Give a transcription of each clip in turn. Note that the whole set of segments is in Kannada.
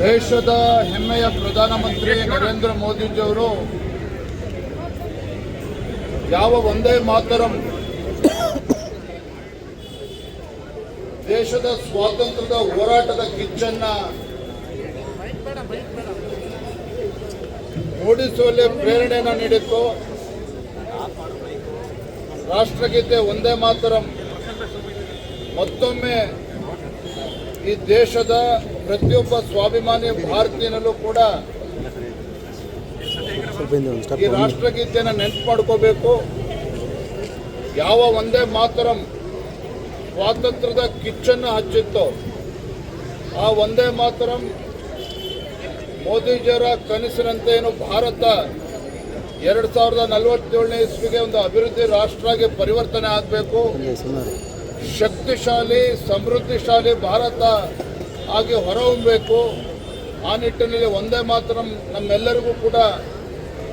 ದೇಶದ ಹೆಮ್ಮೆಯ ಪ್ರಧಾನಮಂತ್ರಿ ನರೇಂದ್ರ ಮೋದಿಜಿಯವರು ಯಾವ ಒಂದೇ ಮಾತರಂ ದೇಶದ ಸ್ವಾತಂತ್ರ್ಯದ ಹೋರಾಟದ ಕಿಚ್ಚನ್ನ ಮೂಡಿಸುವಲ್ಲಿ ಪ್ರೇರಣೆಯನ್ನು ನೀಡಿತ್ತು. ರಾಷ್ಟ್ರಗೀತೆ ಒಂದೇ ಮಾತರಂ. ಮತ್ತೊಮ್ಮೆ ಈ ದೇಶದ ಪ್ರತಿಯೊಬ್ಬ ಸ್ವಾಭಿಮಾನಿ ಭಾರತೀಯನಲ್ಲೂ ಕೂಡ ಈ ರಾಷ್ಟ್ರಗೀತೆಯನ್ನು ನೆನಪು ಮಾಡ್ಕೋಬೇಕು. ಯಾವ ಒಂದೇ ಮಾತರಂ ಸ್ವಾತಂತ್ರ್ಯದ ಕಿಚ್ಚನ್ನು ಹಚ್ಚಿತ್ತು, ಆ ಒಂದೇ ಮಾತರಂ ಮೋದಿಜಿಯವರ ಕನಸಿನಂತೆ ಏನು ಭಾರತ ಎರಡು ಸಾವಿರದ ನಲವತ್ತೇಳನೇ ಇಸ್ವಿಗೆ ಒಂದು ಅಭಿವೃದ್ಧಿ ರಾಷ್ಟ್ರವಾಗಿ ಪರಿವರ್ತನೆ ಆಗಬೇಕು. ಶಕ್ತಿಶಾಲಿ, ಸಮೃದ್ಧಿಶಾಲಿ ಭಾರತ ಆಗಿ ಹೊರಹೊಮ್ಮಬೇಕು ಆ ನಿಟ್ಟಿನಲ್ಲಿ ಒಂದೇ ಮಾತ್ರ ನಮ್ಮೆಲ್ಲರಿಗೂ ಕೂಡ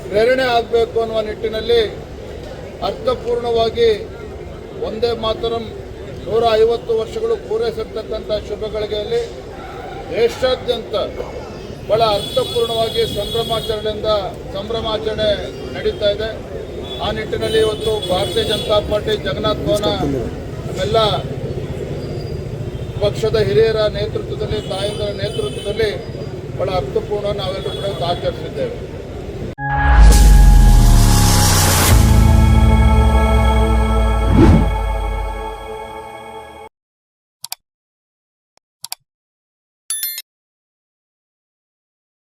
ಪ್ರೇರಣೆ ಆಗಬೇಕು ಅನ್ನುವ ನಿಟ್ಟಿನಲ್ಲಿ ಅರ್ಥಪೂರ್ಣವಾಗಿ ಒಂದೇ ಮಾತ್ರ ನೂರ ಐವತ್ತು ವರ್ಷಗಳು ಪೂರೈಸಿರ್ತಕ್ಕಂಥ ಶುಭಗಳಿಗೆಯಲ್ಲಿ ದೇಶಾದ್ಯಂತ ಬಹಳ ಅರ್ಥಪೂರ್ಣವಾಗಿ ಸಂಭ್ರಮಾಚರಣೆಯಿಂದ ಸಂಭ್ರಮಾಚರಣೆ ನಡೀತಾ ಇದೆ. ಆ ನಿಟ್ಟಿನಲ್ಲಿ ಇವತ್ತು ಭಾರತೀಯ ಜನತಾ ಪಾರ್ಟಿ ಜಗನ್ನಾಥ್ ಭವನ ನಮ್ಮೆಲ್ಲ ಪಕ್ಷದ ಹಿರಿಯರ ನೇತೃತ್ವದಲ್ಲಿ ತಾಯಂದರ ನೇತೃತ್ವದಲ್ಲಿ ಬಹಳ ಅರ್ಥಪೂರ್ಣ ನಾವೆಲ್ಲರೂ ಕೂಡ ಆಚರಿಸಿದ್ದೇವೆ